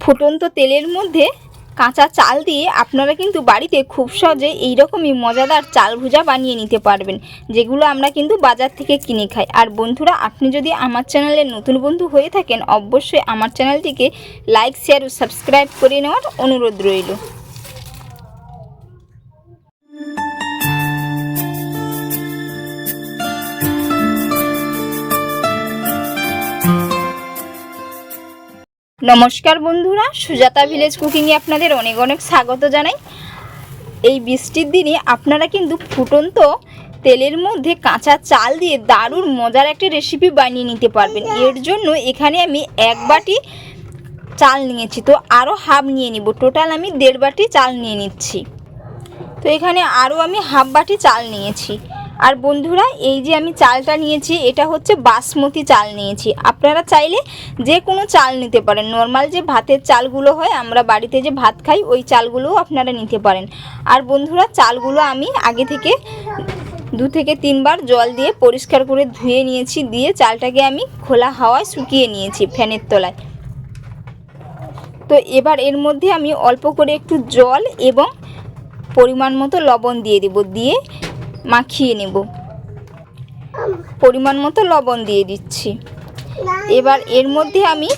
ফুটন্ত তেলের মধ্যে কাঁচা চাল দিয়ে আপনারা কিন্তু বাড়িতে খুব সহজে এইরকমই মজাদার চাল ভুজা বানিয়ে নিতে পারবেন, যেগুলো আমরা কিন্তু বাজার থেকে কিনে খাই। আর বন্ধুরা, আপনি যদি আমার চ্যানেলের নতুন বন্ধু হয়ে থাকেন, অবশ্যই আমার চ্যানেলটিকে লাইক, শেয়ার ও সাবস্ক্রাইব করে নেওয়ার অনুরোধ রইল। নমস্কার বন্ধুরা, সুজাতা ভিলেজ কুকিংয়ে আপনাদের অনেক অনেক স্বাগত জানাই। এই বৃষ্টির দিনে আপনারা কিন্তু ফুটন্ত তেলের মধ্যে কাঁচা চাল দিয়ে দারুণ মজার একটা রেসিপি বানিয়ে নিতে পারবেন। এর জন্য এখানে আমি এক বাটি চাল নিয়েছি, তো আরও হাফ নিয়ে নিব। টোটাল আমি দেড় বাটি চাল নিয়ে নিচ্ছি। তো এখানে আরও আমি হাফ বাটি চাল নিয়েছি। আর বন্ধুরা, এই যে আমি চালটা নিয়েছি, এটা হচ্ছে বাসমতি চাল নিয়েছি। আপনারা চাইলে যে কোনো চাল নিতে পারেন। নর্মাল যে ভাতের চালগুলো হয়, আমরা বাড়িতে যে ভাত খাই, ওই চালগুলোও আপনারা নিতে পারেন। আর বন্ধুরা, চালগুলো আমি আগে থেকে দু থেকে তিনবার জল দিয়ে পরিষ্কার করে ধুয়ে নিয়েছি, দিয়ে চালটাকে আমি খোলা হাওয়ায় শুকিয়ে নিয়েছি ফ্যানের তলায়। তো এবার এর মধ্যে আমি অল্প করে একটু জল এবং পরিমাণ মতো লবণ দিয়ে দেব। দিয়ে মাখিয়ে নেব। পরিমাণ মতো লবণ দিয়ে দিচ্ছি। এবার এর মধ্যে আমি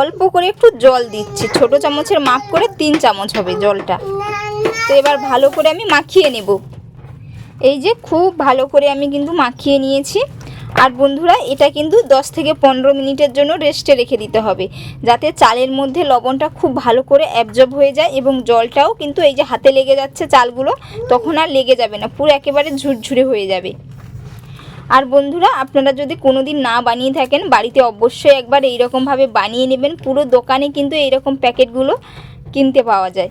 অল্প করে একটু জল দিচ্ছি। ছোট চামচের মাপ করে তিন চামচ হবে জলটা। তো এবার ভালো করে আমি মাখিয়ে নেব। এই যে খুব ভালো করে আমি কিন্তু মাখিয়ে নিয়েছি। আর বন্ধুরা, এটা কিন্তু 10 থেকে পনেরো মিনিটের জন্য রেস্টে রেখে দিতে হবে, যাতে চালের মধ্যে লবণটা খুব ভালো করে অ্যাবজর্ব হয়ে যায় এবং জলটাও কিন্তু এই যে হাতে লেগে যাচ্ছে চালগুলো, তখন আর লেগে যাবে না, পুরো একেবারে ঝুরঝুরে হয়ে যাবে। আর বন্ধুরা, আপনারা যদি কোনো দিন না বানিয়ে থাকেন, বাড়িতে অবশ্যই একবার এই রকমভাবে বানিয়ে নেবেন, পুরো দোকানে কিন্তু এই রকম প্যাকেটগুলো কিনতে পাওয়া যায়।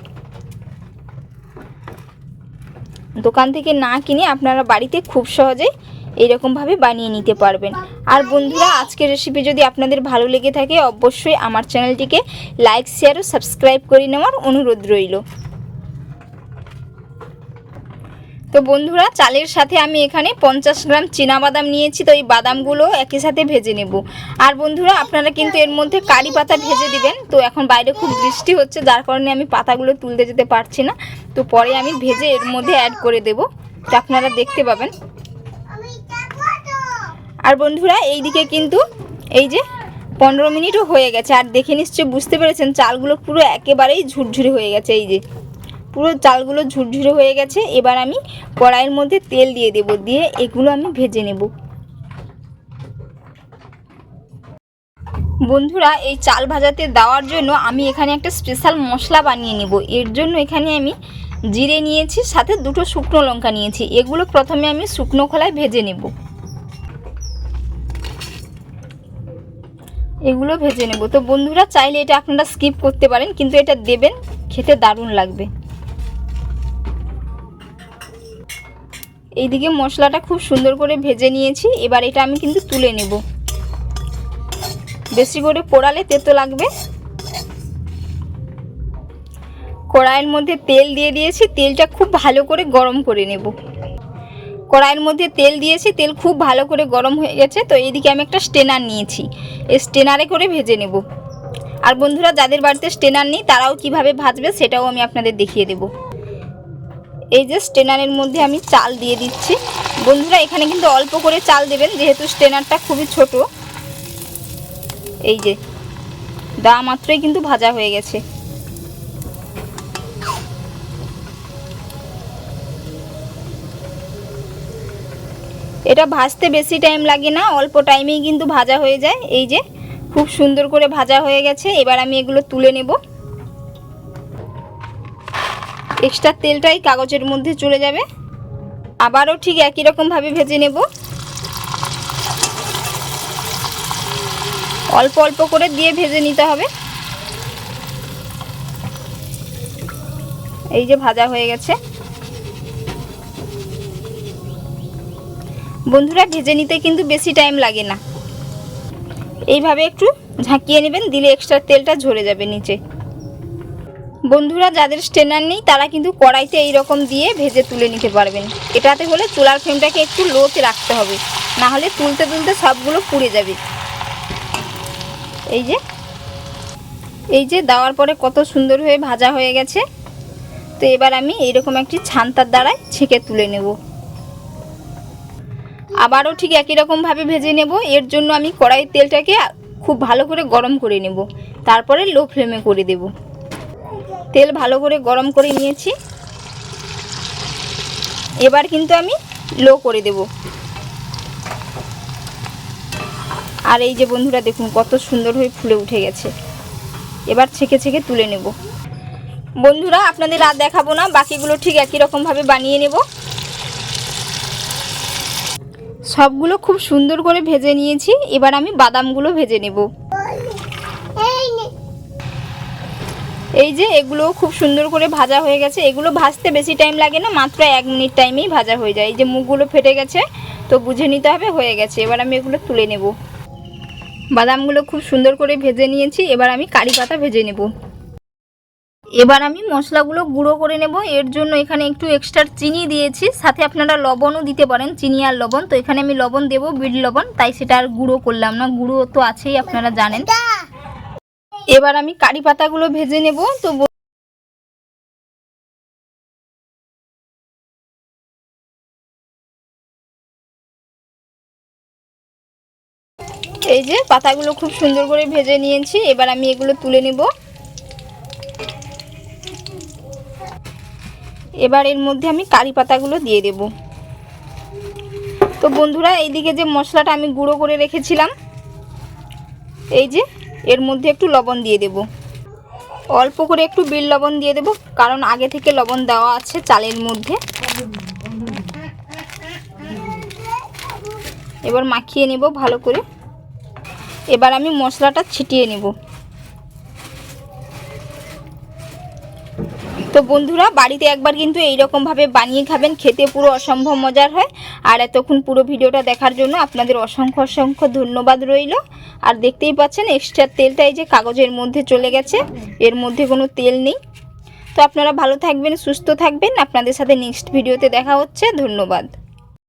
দোকান থেকে না কিনে আপনারা বাড়িতে খুব সহজেই এইরকমভাবে বানিয়ে নিতে পারবেন। আর বন্ধুরা, আজকের রেসিপি যদি আপনাদের ভালো লেগে থাকে, অবশ্যই আমার চ্যানেলটিকে লাইক শেয়ার ও সাবস্ক্রাইব করে নেওয়ার অনুরোধ রইল। তো বন্ধুরা, চালের সাথে আমি এখানে পঞ্চাশ গ্রাম বাদাম নিয়েছি, তো এই বাদামগুলো একই সাথে ভেজে নেব। আর বন্ধুরা, আপনারা কিন্তু এর মধ্যে কারি পাতা ভেজে দিবেন, তো এখন বাইরে খুব বৃষ্টি হচ্ছে, যার কারণে আমি পাতাগুলো তুলতে যেতে পারছি না। তো পরে আমি ভেজে এর মধ্যে অ্যাড করে দেব। তো আপনারা দেখতে পাবেন। আর বন্ধুরা এই দিকে কিন্তু এই যে পনেরো মিনিটও হয়ে গেছে। আর দেখে নিশ্চয়ই বুঝতে পেরেছেন, চালগুলো পুরো একেবারেই ঝুরঝুরে হয়ে গেছে। এই যে পুরো চালগুলো ঝুরঝুরে হয়ে গেছে। এবার আমি কড়াইয়ের মধ্যে তেল দিয়ে দেব, দিয়ে এগুলো আমি ভেজে নেব। বন্ধুরা, এই চাল ভাজাতে দেওয়ার জন্য আমি এখানে একটা স্পেশাল মশলা বানিয়ে নেব। এর জন্য এখানে আমি জিরে নিয়েছি, সাথে দুটো শুকনো লঙ্কা নিয়েছি। এগুলো প্রথমে আমি শুকনো খোলায় ভেজে নেব। এগুলো ভেজে নেব। তো বন্ধুরা, চাইলে এটা আপনারা স্কিপ করতে পারেন, কিন্তু এটা দেবেন, খেতে দারুণ লাগবে। এইদিকে মশলাটা খুব সুন্দর করে ভেজে নিয়েছি, এবার এটা আমি কিন্তু তুলে নেব। বেশি করে পোড়ালে তেতো লাগবে। কড়াইয়ের মধ্যে তেল দিয়ে দিয়েছি, তেলটা খুব ভালো করে গরম করে নেব। কড়াইয়ের মধ্যে তেল দিয়েছি, তেল খুব ভালো করে গরম হয়ে গেছে, তো এইদিকে আমি একটা স্টেনার নিয়েছি। এই স্টেনারে করে ভেজে নেব। আর বন্ধুরা, যাদের বাড়িতে স্টেনার নেই, তারাও কীভাবে ভাজবে সেটাও আমি আপনাদের দেখিয়ে দেব। এই যে স্টেনারের মধ্যে আমি চাল দিয়ে দিচ্ছি। বন্ধুরা, এখানে কিন্তু অল্প করে চাল দেবেন, যেহেতু স্টেনারটা খুবই ছোট। এই যে দা মাত্রই কিন্তু ভাজা হয়ে গেছে। এটা ভাজতে বেশি টাইম লাগে না, অল্প টাইমেই কিন্তু ভাজা হয়ে যায়। এই যে, খুব সুন্দর করে ভাজা হয়ে গেছে, এবার আমি এগুলো তুলে নেব। এক্সট্রা তেলটাই কাগজের মধ্যে চলে যাবে। আবারও ঠিক একই রকমভাবে ভেজে নেব। অল্প অল্প করে দিয়ে ভেজে নিতে হবে। এই যে ভাজা হয়ে গেছে। বন্ধুরা ভেজে নিতে কিন্তু বেশি টাইম লাগে না। এইভাবে একটু ঝাঁকিয়ে নেবেন, দিলে এক্সট্রা তেলটা ঝরে যাবে নিচে। বন্ধুরা, যাদের স্টেনার নেই, তারা কিন্তু কড়াইতে এই রকম দিয়ে ভেজে তুলে নিতে পারবেন। এটাতে হলে চুলার ফ্লেমটাকে একটু লোতে রাখতে হবে। না হলে তুলতে তুলতে সবগুলো পুড়ে যাবে। এই যে এই যে দেওয়ার পরে কত সুন্দর হয়ে ভাজা হয়ে গেছে। তো এবার আমি এইরকম একটি ছান্তার দ্বারায় ছেঁকে তুলে নেব। আবারও ঠিক একই রকমভাবে ভেজে নেব। এর জন্য আমি কড়াইয়ের তেলটাকে খুব ভালো করে গরম করে নেব। তারপরে লো ফ্লেমে করে দেব। তেল ভালো করে গরম করে নিয়েছি। এবার কিন্তু আমি লো করে দেব। আর এই যে বন্ধুরা, দেখুন কত সুন্দর হয়ে ফুলে উঠে গেছে। এবার ছেঁকে ছেঁকে তুলে নেব। বন্ধুরা, আপনাদের আর দেখাবো না। বাকিগুলো ঠিক একই রকমভাবে বানিয়ে নেব। সবগুলো খুব সুন্দর করে ভেজে নিয়েছি। এবার আমি বাদামগুলো ভেজে নেব। এই যে এগুলো খুব সুন্দর করে ভাজা হয়ে গেছে। এগুলো ভাজতে বেশি টাইম লাগে না, মাত্র এক মিনিট টাইমেই ভাজা হয়ে যায়। এই যে মুখগুলো ফেটে গেছে, তো বুঝে নিতে হবে, হয়ে গেছে। এবার আমি এগুলো তুলে নেব। বাদামগুলো খুব সুন্দর করে ভেজে নিয়েছি। এবার আমি কারি পাতা ভেজে নেব। এবার আমি মশলাগুলো গুঁড়ো করে নেব। এর জন্য এখানে একটু এক্সট্রা চিনি দিয়েছি। সাথে আপনারা লবণও দিতে পারেন, চিনি আর লবণ। তো এখানে আমি লবণ দেব, বিট লবণ। তাই সেটা আর গুঁড়ো করলাম না। গুঁড়ো তো আছেই, আপনারা জানেন। এবার আমি কারি পাতাগুলো ভেজে নেব। তো এই যে পাতাগুলো খুব সুন্দর করে ভেজে নিয়েছি। এবার আমি এগুলো তুলে নেব। এবার এর মধ্যে আমি কারি পাতাগুলো দিয়ে দেব। তো বন্ধুরা, এইদিকে যে মশলাটা আমি গুঁড়ো করে রেখেছিলাম, এই যে এর মধ্যে একটু লবণ দিয়ে দেব। অল্প করে একটু বিল লবণ দিয়ে দেব, কারণ আগে থেকে লবণ দেওয়া আছে চালের মধ্যে। এবার মাখিয়ে নেব ভালো করে। এবার আমি মশলাটা ছিটিয়ে নেব। তো বন্ধুরা, বাড়িতে একবার কিন্তু এইরকমভাবে বানিয়ে খাবেন, খেতে পুরো অসম্ভব মজার হয়। আর এতক্ষণ পুরো ভিডিওটা দেখার জন্য আপনাদের অসংখ্য অসংখ্য ধন্যবাদ রইল। আর দেখতেই পাচ্ছেন এক্সট্রা তেলটা এই যে কাগজের মধ্যে চলে গেছে, এর মধ্যে কোনো তেল নেই। তো আপনারা ভালো থাকবেন, সুস্থ থাকবেন। আপনাদের সাথে নেক্সট ভিডিওতে দেখা হচ্ছে। ধন্যবাদ।